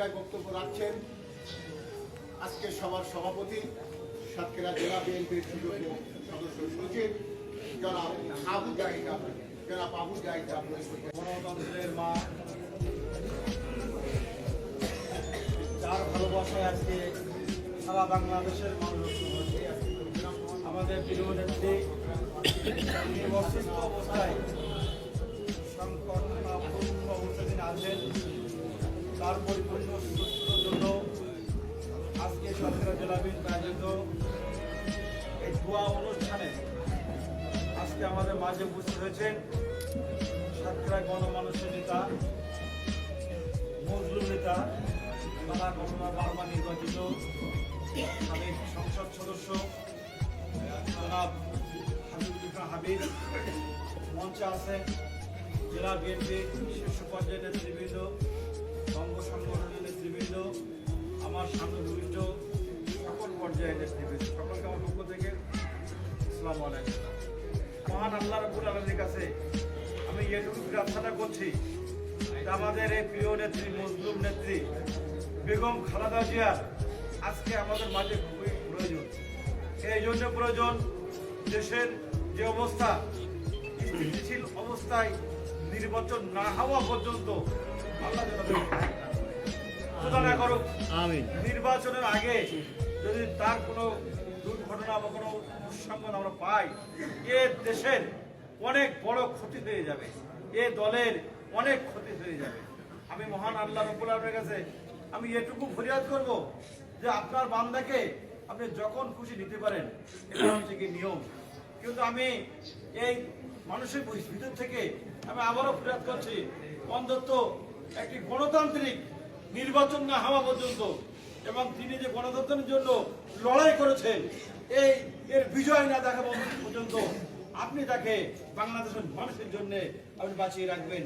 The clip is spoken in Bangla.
ভূমিকায় বক্তব্য রাখছেন আজকে সবার সভাপতি, সাতক্ষীরা জেলা বিএনপির সদস্য সচিব জনাব আবু জাহিদ জনাব আবু জাহিদ গণতন্ত্রের মা। যার ভালোবাসায় আজকে সারা বাংলাদেশের মানুষ আমাদের প্রিয় নেত্রী অবস্থায় তার পরিপূর্ণ সুস্থতার জন্য আজকে সাতক্ষীরা জেলা বিএনপি আয়োজিত এই দোয়া অনুষ্ঠানে আজকে আমাদের মাঝে উপস্থিত হয়েছেন সাতক্ষীরা গণমানুষের নেতা, মজলুম নেতা তারা ঘটনা বারবার নির্বাচিত সাবেক সংসদ সদস্য, জনাব হাবিবুল হাবিব। মঞ্চে আছেন জেলা বিএনপি শীর্ষ পর্যায়ের পক্ষ থেকে মহান কাছে আমি এটুকু প্রার্থনা করছি আমাদের এই প্রিয় নেত্রী, মজলুম নেত্রী বেগম খালেদা জিয়ার আজকে আমাদের মাঝে খুবই প্রয়োজন। এই জন্য প্রয়োজন দেশের যে অবস্থা, স্থিতিশীল অবস্থায় নির্বাচন না হওয়া পর্যন্ত আল্লাহ না করুক। নির্বাচনের আগে যদি তার কোনো দুর্ঘটনা বা কোনো দুঃসংবাদ আমরা পাই এ দেশের অনেক বড় ক্ষতি হয়ে যাবে। এ দলের অনেক ক্ষতি হয়ে যাবে। আমি মহান আল্লাহ রব্বুল আলমের কাছে আমি এটুকু ফরিয়াদ করব যে আপনার বান্দাকে আপনি যখন খুশি নিতে পারেন এটা হচ্ছে কি নিয়ম। কিন্তু আমি এই মানুষের ভিতর থেকে আমি আবারও ফরিয়াদ করছি অন্তত একটি গণতান্ত্রিক নির্বাচন না হওয়া পর্যন্ত এবং তিনি যে গণতন্ত্রের জন্য লড়াই করেছেন, এই এর বিজয় না দেখা পর্যন্ত আপনি তাকে বাংলাদেশের মানুষের জন্য আপনি বাঁচিয়ে রাখবেন।